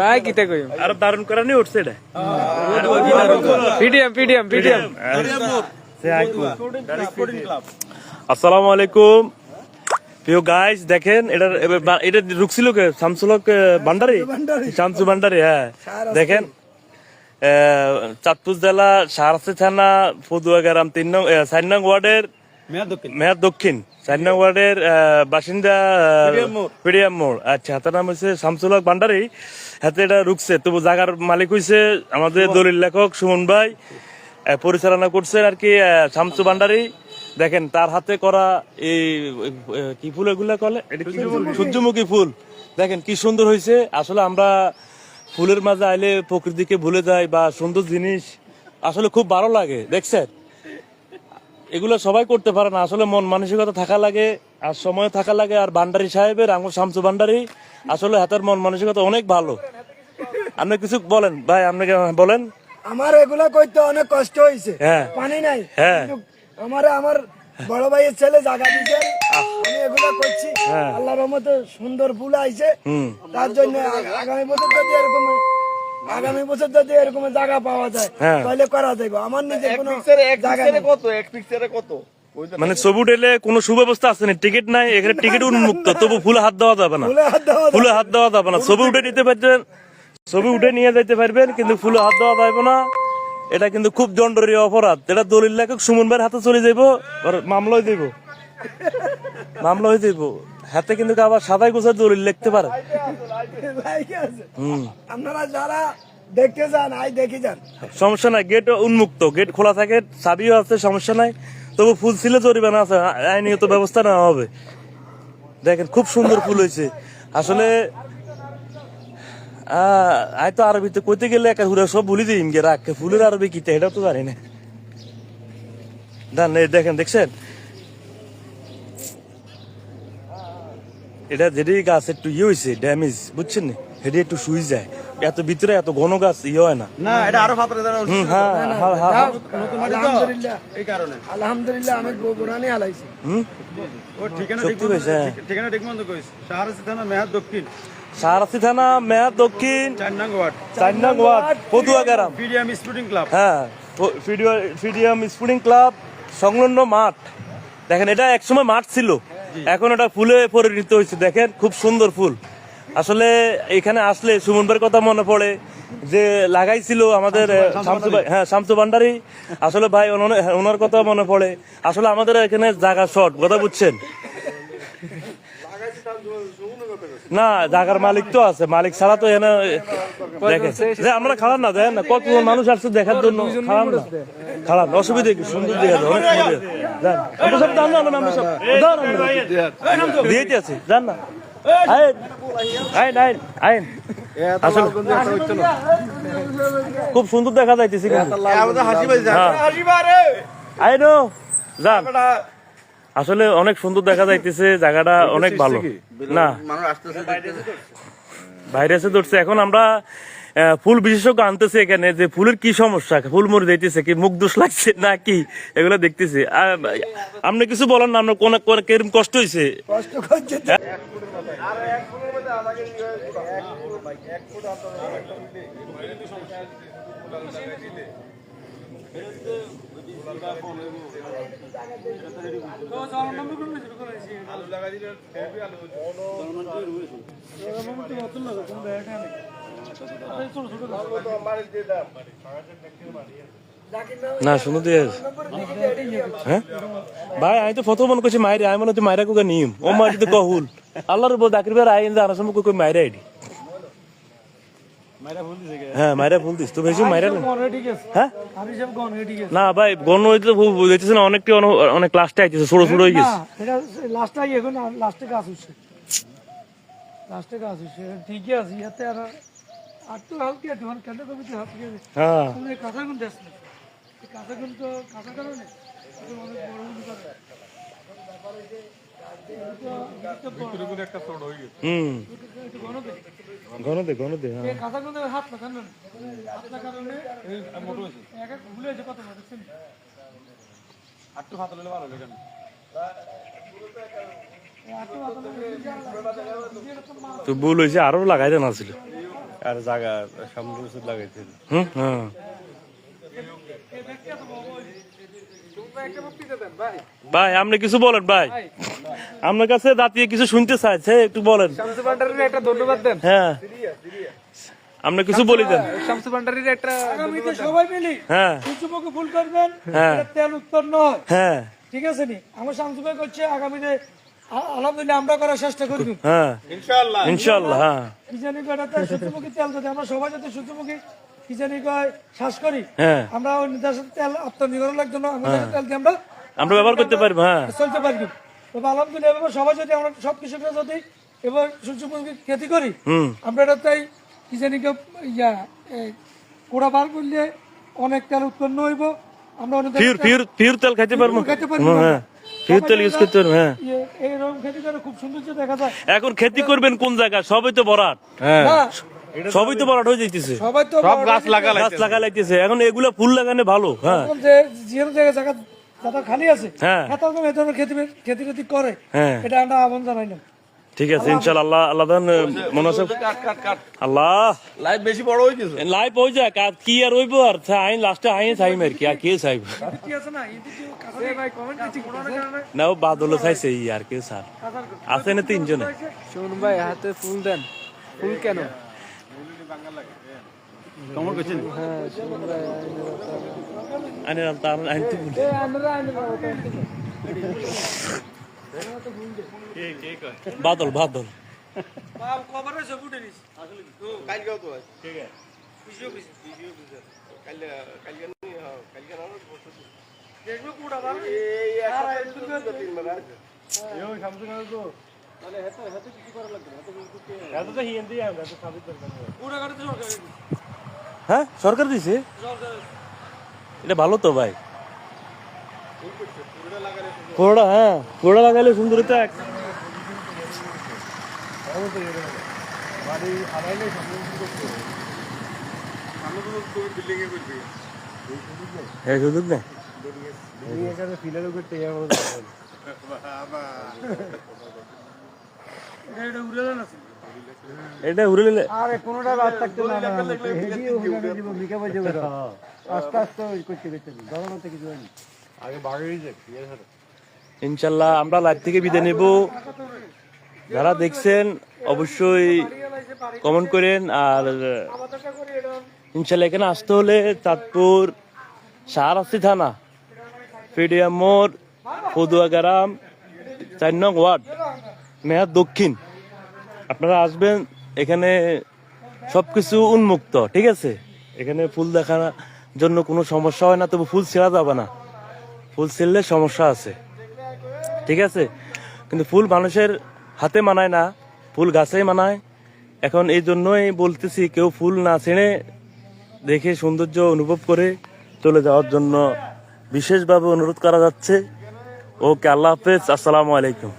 ভাই কিতে কই আর দারুণ করা নিয়ে উঠছে এটা। PDM PDM PDM. আসসালামু আলাইকুম। প্রিয় গাইস দেখেন এটা এটা রুকছিল কে? শামসুলক ভান্ডারি? শামসু ভান্ডারি। হ্যাঁ। দেখেন আহ, চাঁদপুর জেলা সারাসি থানা পদুয়া গ্রাম তিন নং চার নং ওয়ার্ডের মেয়াদ দক্ষিণ। চার নং ওয়ার্ডের বাসিন্দা পিডিএম মোড়। আচ্ছা তার নাম হচ্ছে শামসুলক ভান্ডারি। হাতে এটা রুকছে তবু জায়গার মালিক হইছে আমাদের দলিল লেখক সুমন ভাই। পরিচালনা করছেন আর কি শামসু ভান্ডারি। দেখেন তার হাতে করা এই কি ফুল এগুলা কলে? সূর্যমুখী ফুল। দেখেন কি সুন্দর হয়েছে আসলে আমরা ফুলের মাঝে আইলে প্রকৃতিকে ভুলে যাই বা সুন্দর জিনিস আসলে খুব ভালো লাগে। দেখছেন? এগুলো সবাই করতে পারে না। আসলে মন মানসিকতা থাকা লাগে আর সময় থাকা লাগে আর ভান্ডারি সাহেবের আঙুর শামসু ভান্ডারি আসলে হাতের মন মানসিকতা অনেক ভালো। আপনি কিছু বলেন ভাই আপনাকে বলেন? আমার এগুলা করতে অনেক কষ্ট হয়েছে হ্যাঁ। পানি নাই। হ্যাঁ। আমার আমার বড় ভাইয়ের ছেলে জায়গা দিচ্ছে আমি এগুলা করছি। হ্যাঁ। আল্লাহর রহমতে সুন্দর ফুল আইছে। তার জন্য আগামী বছর যদি এরকম আগামী বছর যদি এরকম জায়গা পাওয়া যায় হ্যাঁ। তাহলে করা যাবে আমার নিজের কোনো জায়গা কত? এক পিকচারে কত? মানে ছবি উঠেলে কোনো সুব্যবস্থা আছে না? টিকিট নাই এখানে টিকিট উন্মুক্ত তবু ফুলে হাত দেওয়া যাবে না। ফুলে হাত দেওয়া যাবে ফুলে হাত দেওয়া যাবে না। ছবি উঠে নিতে পারবেন ছবি উঠে নিয়ে যেতে পারবেন কিন্তু ফুলে হাত দেওয়া যাবে না। এটা কিন্তু খুব দণ্ডনীয় অপরাধ। এটা দলিল লেখক সুমন ভাইয়ের হাতে চলে যাইব আর মামলা হয়ে যাইব। মামলা হয়ে যাইব। হাতে কিন্তু আবার সাদাই গোছার দলিল লিখতে পারে। আপনারা যারা দেখতে যান আই দেখে যান। সমস্যা নাই গেট উন্মুক্ত। গেট খোলা থাকে চাবিও আছে সমস্যা নাই। তবু ফুল ছিল জরিমানা আছে আইনিগত ব্যবস্থা নেওয়া হবে। দেখেন খুব সুন্দর ফুল হয়েছে। আসলে আহ, আই তো আরবিতে কইতে গেলে একা হুরা সব ভুলি দিই গে রাখকে ফুলের আরবি কিতে এটা তো জানি না। দেখেন দেখছেন? এটা যেটি গাছ একটু ইয়ে হয়েছে ড্যামেজ বুঝছেন নি? সেটি একটু শুই যায়। এত ভিতরে এত ঘন গাছ ইয়ে হয় না। না এটা আরও ফাতরে হুম, হ্যাঁ হ্যাঁ হ্যাঁ। আলহামদুলিল্লাহ এই কারণে। আলহামদুলিল্লাহ আমি গোবরানি হালাইছি হুম? ও ঠিকানা ঠিক কইছে, হ্যাঁ। ঠিকানা ঠিক মতো কইস। শাহরাস্তি থানা মেহাদ দক্ষিণ। সারাসি থানা দক্ষিণ। চার নং ওয়ার্ড চার নং ওয়ার্ড পদুয়া গ্রাম। PDM sporting club. হ্যাঁ ফিডিয়াম স্পুরিং ক্লাব সংলগ্ন মাঠ। দেখেন এটা একসময় মাঠ ছিল। এখন এটা ফুলে পরিণত হয়েছে দেখেন খুব সুন্দর ফুল। আসলে এখানে আসলে সুমনবার কথা মনে পড়ে যে লাগাইছিল আমাদের শামসু ভাই হ্যাঁ শামসু ভান্ডারি। আসলে ভাই ওনার- কথা মনে পড়ে। আসলে আমাদের এখানে জায়গা শর্ট কথা বুঝছেন? না জায়গার মালিক তো আছে মালিক ছাড়া তো এখানে দেখে যে আমরা খারাপ না দেখেন না কত মানুষ আসছে দেখার জন্য খারাপ না। না, অসুবিধা কি? সুন্দর দেখা যায় অনেক যান দাম না দাম আমরা দিয়েছি যান না আইন আইন আইন আইন। আসলে খুব সুন্দর দেখা যাইতেছে হ্যাঁ। আইনো যান আসলে অনেক সুন্দর দেখা যাইতেছে জায়গাটা অনেক ভালো। না। ভাইরাসে ধরছে। এখন আমরা ফুল বিশেষজ্ঞ আনতেছে এখানে যে ফুলের কি সমস্যা? ফুল মরে যাইতেছে কি মুখ দোষ লাগছে না কি? এগুলো দেখতেছি। আপনি কিছু বলেন না আপনার কোন কোন কিরম কষ্ট হয়েছে আলু কষ্ট করছে তো। না শুনো দিয়ে হ্যাঁ? ভাই আমি তো প্রথম মনে করছি মাইরে আমি মনে হচ্ছে মাইরা কোকে নিয়ম ও মাইরি তো কহুল। আল্লাহর উপর দাকির বের আইন জানার সময় কই মাইরা আইডি। হ্যাঁ ভুল দিস তো বেশি। হ্যাঁ? না ভাই গণ হইতে বুঝাইতেছে না অনেকটি অনেক লাস্টে আইতেছে ছোট ছোট হয়ে গেছে। লাস্টে এখন লাস্টে কাজ হচ্ছে। লাস্টে কাজ হচ্ছে ঠিকই আছে ইয়াতে আর আর তো হালকে তোমার কেন কবিতে হাত গেছে হ্যাঁ। তুমি কাঁচা গুণ দেশ না কাঁচা গুণ তো কাঁচা কারণে? অনেক বড় গুণ করে। হুম। একটু গণ দে ঘন দে ঘন দে হ্যাঁ এই হাত এক এক ভুলে যে তো ভুল হয়েছে আরও লাগাই দেন ছিল আর জায়গা সামনে কিছু লাগাইছে হুম হ্যাঁ। ভাই আপনি কিছু বলেন ভাই। আপনার কাছে দাঁতিয়ে কিছু শুনতে চাইছে একটু বলেন। একটা ধন্যবাদ দেন। হ্যাঁ। আপনি কিছু বলি দেন। শামসু ভান্ডারির একটা আগামীতে সবাই মিলি হ্যাঁ। সূর্যমুখী ফুল করবেন হ্যাঁ। তেল উৎপন্ন হয় হ্যাঁ। ঠিক আছে নি? আমার শামসু ভাই করছে আগামীতে আলহামদুলিল্লাহ আমরা করার চেষ্টা করব হ্যাঁ। ইনশাআল্লাহ। ইনশাল্লাহ হ্যাঁ। কি জানি বেটাতে সূর্যমুখী তেল যদি আমরা সবাই যদি সূর্যমুখী কি জানি কয় শ্বাস করি হ্যাঁ। আমরা ওই দেশের তেল আত্মনির্ভরের জন্য আমাদের তেল দিয়ে আমরা আমরা ব্যবহার করতে পারব হ্যাঁ। চলতে পারি তবে আলহামদুলিল্লাহ এভাবে সবাই যদি আমরা সব কৃষকরা যদি এবার সূর্যমুখী খেতি করি আমরা এটা তাই কি জানি ইয়া বার করলে অনেক তেল উৎপন্ন হইব আমরা অনেক তেল খাইতে পারব। খেতে পারব হ্যাঁ। ইউজ করতে এইরকম খেতি করে খুব সৌন্দর্য দেখা যায়। এখন খেতে করবেন কোন জায়গায় সবই তো বরাট। হ্যাঁ। সবই তো বরাট হয়ে যাইতেছে। সবাই তো সব গাছ লাগা গাছ লাগা লাগতেছে এখন এগুলো ফুল লাগানো ভালো হ্যাঁ। যে যে জায়গা জায়গা খালি আছে হ্যাঁ। খেতে খেতে করে। হ্যাঁ। এটা আমরা আহ্বান জানাইলাম ঠিক আছে ইনশাল্লাহ আল্লাহ আল্লাহ দেন মনে আছে কাট কাট কাট। আল্লাহ। লাইভ বেশি বড় হয়ে গেছে। লাইভ হয়ে যাক আর কি আর হইব আর আইন লাস্টে আইন চাইম আর কি আর কে চাইব? না এই দিকে এ ভাই কমেন্ট ও বাদল চাইছে ই আর কে স্যার আছে না তিনজনে? শুন ভাই হাতে ফুল দেন। ফুল কেন? কেমন করছেন হ্যাঁ আইনে তার আইন তো বলি। এ আমরা আইনে বাদল বাদল। বাপ কভার হয়েছে ফুটে নিস কালকেও তো আছে। দেখবে কুড়া বার কুড়া কাটতে সরকার হ্যাঁ সরকার দিছে। এটা ভালো তো ভাই। কোড়া হ্যাঁ কোড়া লাগাইলে সুন্দর তো এক। এটা উড়ে যান এটা উড়ে আরে না। না আস্তে আস্তে করতে করতে। ধরো তো কিছু ইনশাল্লাহ আমরা লাইভ থেকে বিদায় নেব। যারা দেখছেন, অবশ্যই কমেন্ট করেন আর ইনশাল্লাহ এখানে আসতে হলে চাঁদপুর সাহারাস্তি থানা পেডিয়াম মোড় ফদুয়া গ্রাম, চার নং ওয়ার্ড, মেয়াদ দক্ষিণ। আপনারা আসবেন, এখানে সবকিছু উন্মুক্ত, ঠিক আছে? এখানে ফুল দেখার জন্য কোনো সমস্যা হয় না, তবু ফুল ছেঁড়া যাবে না। ফুল ছিললে সমস্যা আছে। ঠিক আছে? কিন্তু ফুল মানুষের হাতে মানায় না, ফুল গাছেই মানায়। এখন এই জন্যই বলতেছি, কেউ ফুল না ছেড়ে দেখে সৌন্দর্য অনুভব করে চলে যাওয়ার জন্য বিশেষভাবে অনুরোধ করা যাচ্ছে। ওকে, আল্লাহ হাফেজ, আসসালামু আলাইকুম।